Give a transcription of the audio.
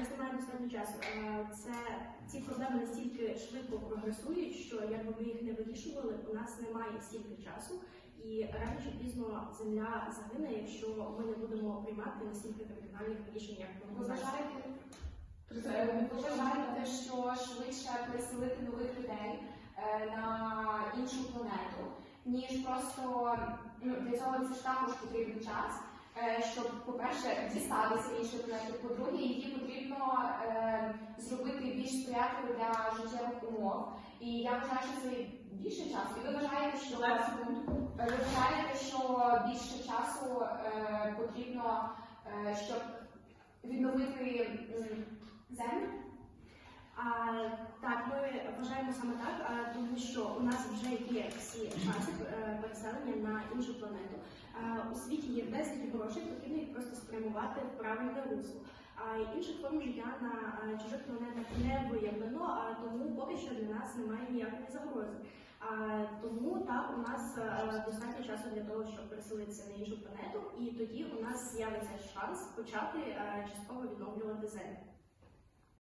достатньо часу. Е, Це ці проблеми настільки швидко прогресують, що якби ми їх не вирішували, у нас немає стільки часу, і рано чи пізно земля загине, якщо ми не будемо приймати настільки кардинальних рішень, як Ви ми вважаєте, Е, що швидше переселити нових людей е, на іншу планету, ніж просто ну, для цього це ж також потрібен час. Щоб, по-перше, дістатися іншої планети, по-друге, її більш для життєвих умов. І я вважаю, що це більше часу. І ви вважаєте, що Е, ви вважаєте, що більше часу е, потрібно, е, щоб відновити землю? А, так, ми вважаємо саме так, а, тому що у нас вже є всі шанси е, переселення на іншу планету. А, у світі є безліч грошей, потрібно їх просто спрямувати в правильне русло. А інших форм життя на е, чужих планетах а тому поки що для нас немає ніякої загрози. А, тому так у нас е, достатньо часу для того, щоб переселитися на іншу планету, і тоді у нас з'явиться шанс почати а, частково відновлювати землю.